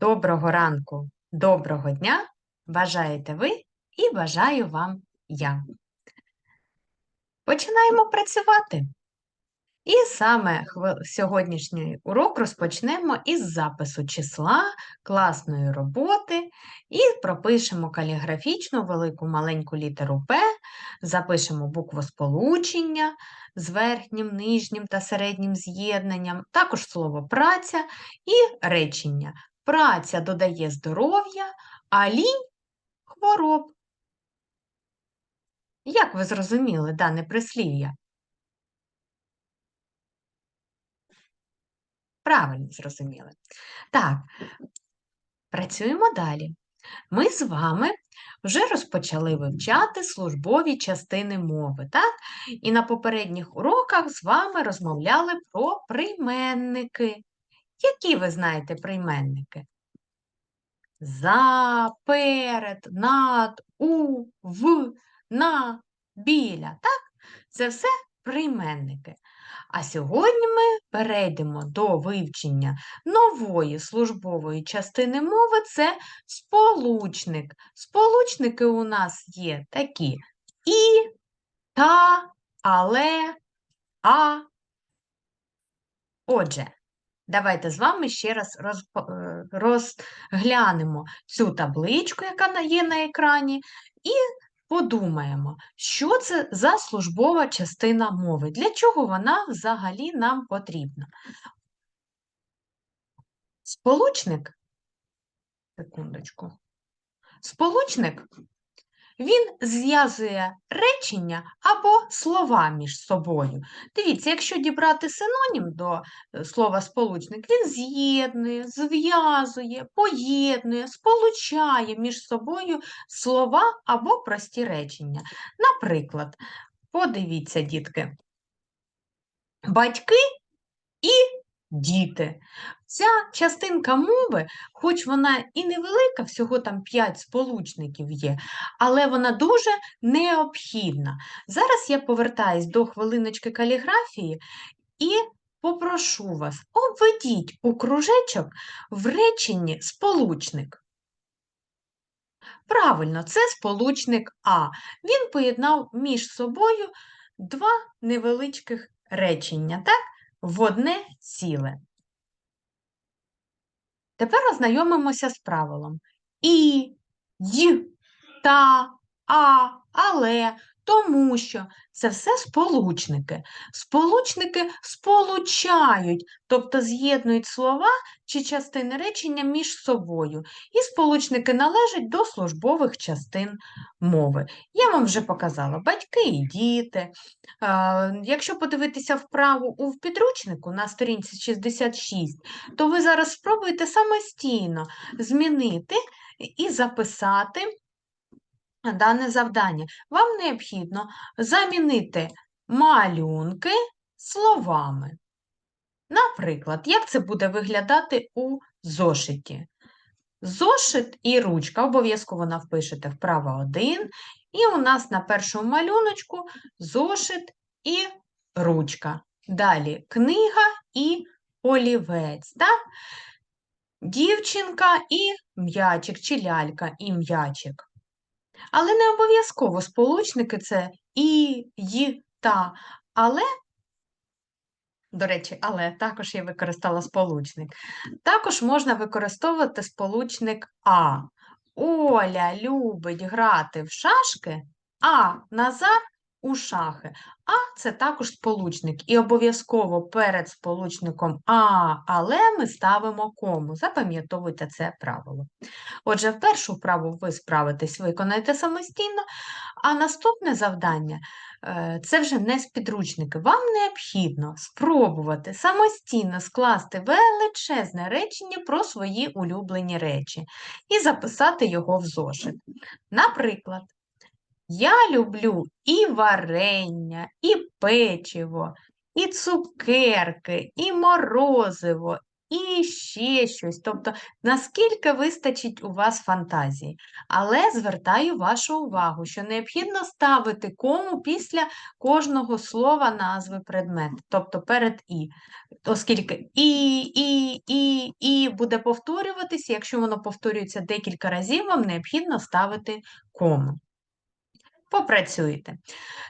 Доброго ранку, доброго дня бажаєте ви і бажаю вам я. Починаємо працювати. І саме сьогоднішній урок розпочнемо із запису числа, класної роботи і пропишемо каліграфічну велику маленьку літеру П, запишемо буквосполучення з верхнім, нижнім та середнім з'єднанням, також слово праця і речення. Праця додає здоров'я, а лінь хвороб. Як ви зрозуміли дане прислів'я? Правильно зрозуміли. Так, працюємо далі. Ми з вами вже розпочали вивчати службові частини мови, так? І на попередніх уроках з вами розмовляли про прийменники. Які ви знаєте прийменники? За, перед, над, у, в, на, біля. Так? Це все прийменники. А сьогодні ми перейдемо до вивчення нової службової частини мови це сполучник. Сполучники у нас є такі і, та, але, а. Отже, давайте з вами ще раз е, розглянемо цю табличку, яка є на екрані, і подумаємо, що це за службова частина мови, для чого вона взагалі нам потрібна. Сполучник, секундочку, сполучник, він зв'язує речення або слова між собою. Дивіться, якщо дібрати синонім до е, слова сполучник, він з'єднує, зв'язує, поєднує, сполучає між собою слова або прості речення. Наприклад, подивіться, дітки, батьки і діти. Ця частинка мови, хоч вона і невелика, всього там 5 сполучників є, але вона дуже необхідна. Зараз я повертаюсь до хвилиночки каліграфії і попрошу вас, обведіть у кружечок в реченні сполучник. Правильно, це сполучник А. Він поєднав між собою два невеличких речення, так? В одне ціле. Тепер ознайомимося з правилом. І, й, та, а, але, тому що це все сполучники. Сполучники сполучають, тобто з'єднують слова чи частини речення між собою. І сполучники належать до службових частин мови. Я вам вже показала батьки і діти. Якщо подивитися вправу у підручнику на сторінці 66, то ви зараз спробуєте самостійно змінити і записати дане завдання. Вам необхідно замінити малюнки словами. Наприклад, як це буде виглядати у зошиті? Зошит і ручка обов'язково навпишете вправо один, і у нас на першому малюночку зошит і ручка. Далі книга і олівець. Так? Дівчинка і м'ячик, чи лялька і м'ячик. Але не обов'язково сполучники це і, й, та. Але, до речі, але також я використала сполучник. Також можна використовувати сполучник А. Оля любить грати в шашки, а Назар у шахи. А це також сполучник. І обов'язково перед сполучником А, але ми ставимо кому. Запам'ятовуйте це правило. Отже, першу вправу ви справитесь, виконаєте самостійно, а наступне завдання е, це вже не з підручники. Вам необхідно спробувати самостійно скласти величезне речення про свої улюблені речі і записати його в зошит. Наприклад, я люблю і варення, і печиво, і цукерки, і морозиво, і ще щось. Тобто, наскільки вистачить у вас фантазії. Але звертаю вашу увагу, що необхідно ставити кому після кожного слова назви предмету, тобто перед і. Оскільки і, і, і, і буде повторюватися, якщо воно повторюється декілька разів, вам необхідно ставити кому. Попрацюйте.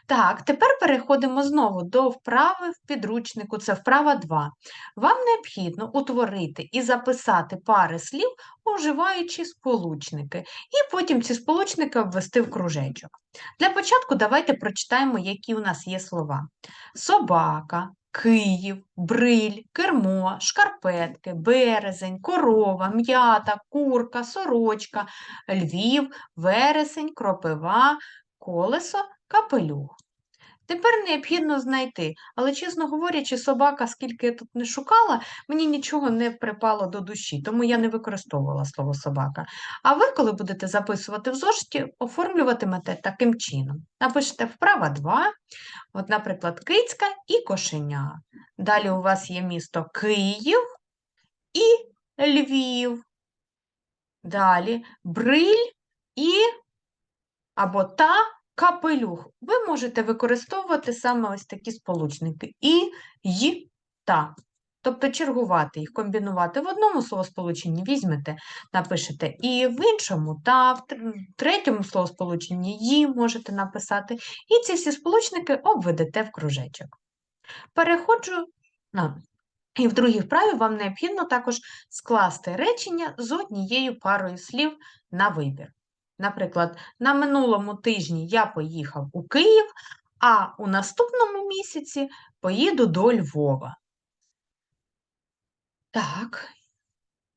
Так, тепер переходимо знову до вправи в підручнику, це вправа 2. Вам необхідно утворити і записати пари слів, уживаючи сполучники, і потім ці сполучники обвести в кружечок. Для початку давайте прочитаємо, які у нас є слова: собака, Київ, бриль, кермо, шкарпетки, березень, корова, м'ята, курка, сорочка, Львів, вересень, кропива, колесо, капелюх. Тепер необхідно знайти, але, чесно говорячи, собака, скільки я тут не шукала, мені нічого не припало до душі, тому я не використовувала слово собака. А ви, коли будете записувати в зошиті, оформлюватимете таким чином. Напишете вправа 2, от, наприклад, кицька і кошеня. Далі у вас є місто Київ і Львів. Далі бриль і або та капелюх. Ви можете використовувати саме ось такі сполучники і, й, та. Тобто чергувати їх, комбінувати в одному словосполученні візьмете, напишете і в іншому, та в третьому словосполученні «ї» можете написати, і ці всі сполучники обведете в кружечок. Переходжу на. І в другій вправі вам необхідно також скласти речення з однією парою слів на вибір. Наприклад, на минулому тижні я поїхав у Київ, а у наступному місяці поїду до Львова. Так,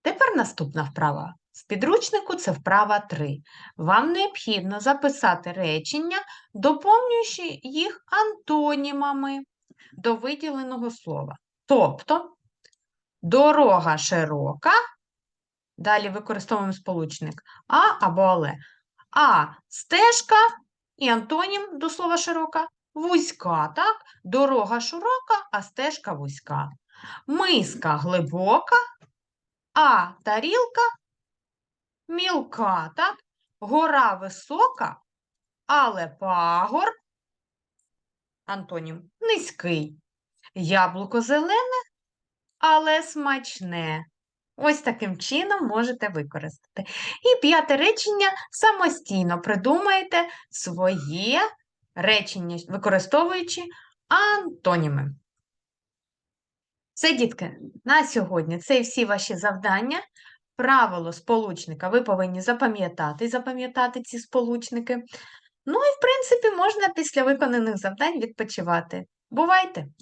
тепер наступна вправа. В підручнику це вправа 3. Вам необхідно записати речення, доповнюючи їх антонімами до виділеного слова. Тобто, дорога широка, далі використовуємо сполучник а або але. А стежка і антонім до слова широка вузька, так? Дорога широка, а стежка вузька. Миска глибока, а тарілка мілка, так? Гора висока, але пагор, антонім низький. Яблуко зелене, але смачне. Ось таким чином можете використати. І п'яте речення самостійно придумайте своє речення, використовуючи антоніми. Все, дітки, на сьогодні це всі ваші завдання. Правило сполучника ви повинні запам'ятати, запам'ятати ці сполучники. Ну і, в принципі, можна після виконаних завдань відпочивати. Бувайте!